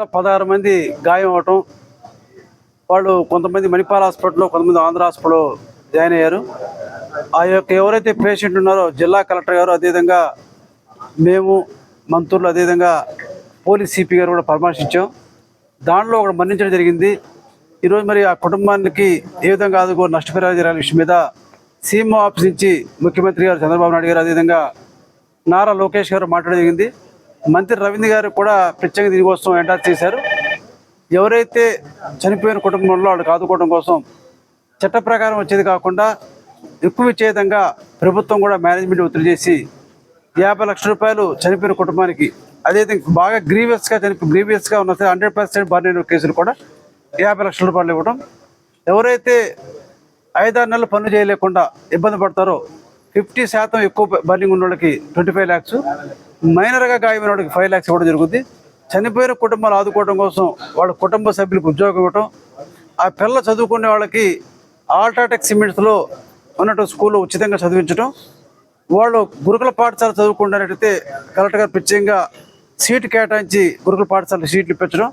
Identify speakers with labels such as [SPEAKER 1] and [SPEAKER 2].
[SPEAKER 1] దాంట్లో పదహారు మంది గాయం అవటం వాళ్ళు కొంతమంది మణిపాల్ హాస్పిటల్లో కొంతమంది ఆంధ్ర హాస్పిటల్లో జాయిన్ అయ్యారు. ఆ యొక్క ఎవరైతే పేషెంట్ ఉన్నారో జిల్లా కలెక్టర్ గారు అదేవిధంగా మేము మంత్రులు అదేవిధంగా పోలీస్ సిపి గారు కూడా పరామర్శించాం. దాంట్లో ఒకడు మరణించడం జరిగింది. ఈరోజు మరి ఆ కుటుంబానికి ఏ విధంగా ఆదుకో నష్టపరిహారం జరగాలి విషయం మీద సీఎం ఆఫీస్ నుంచి ముఖ్యమంత్రి గారు చంద్రబాబు నాయుడు గారు అదేవిధంగా నారా లోకేష్ గారు మాట్లాడడం జరిగింది. మంత్రి రవీంద్ర గారు కూడా ప్రత్యేకంగా దీనికోసం ఎండార్ చేశారు. ఎవరైతే చనిపోయిన కుటుంబంలో వాళ్ళకి ఆదుకోవడం కోసం చట్ట ప్రకారం వచ్చేది కాకుండా ఎక్కువ ఇచ్చే ప్రభుత్వం కూడా మేనేజ్మెంట్ ఒత్తిడి చేసి యాభై లక్షల రూపాయలు చనిపోయిన కుటుంబానికి అదేవిధంగా బాగా గ్రీవియస్గా చనిపో గ్రీవియస్గా ఉన్న హండ్రెడ్ పర్సెంట్ బర్న్ కేసులు కూడా యాభై లక్షల రూపాయలు ఇవ్వడం ఎవరైతే ఐదారు నెలలు పనులు చేయలేకుండా ఇబ్బంది పడతారో ఫిఫ్టీ శాతం ఎక్కువ బర్నింగ్ ఉన్న వాళ్ళకి ట్వంటీ ఫైవ్ ల్యాక్స్. మైనర్గా గాయమైన వాళ్ళకి ఫైవ్ ల్యాక్స్ ఇవ్వడం జరుగుతుంది చనిపోయిన కుటుంబాలు ఆదుకోవడం కోసం వాళ్ళ కుటుంబ సభ్యులకు ఉద్యోగం ఇవ్వటం. ఆ పిల్ల చదువుకునే వాళ్ళకి ఆల్ట్రాటెక్ సిమెంట్స్లో ఉన్నట్టు స్కూల్లో ఉచితంగా చదివించడం వాళ్ళు గురుకుల పాఠశాల చదువుకుంటున్నట్టయితే కలెక్టర్ గారు ప్రత్యేకంగా సీటు కేటాయించి గురుకుల పాఠశాల సీట్లు ఇప్పించడం.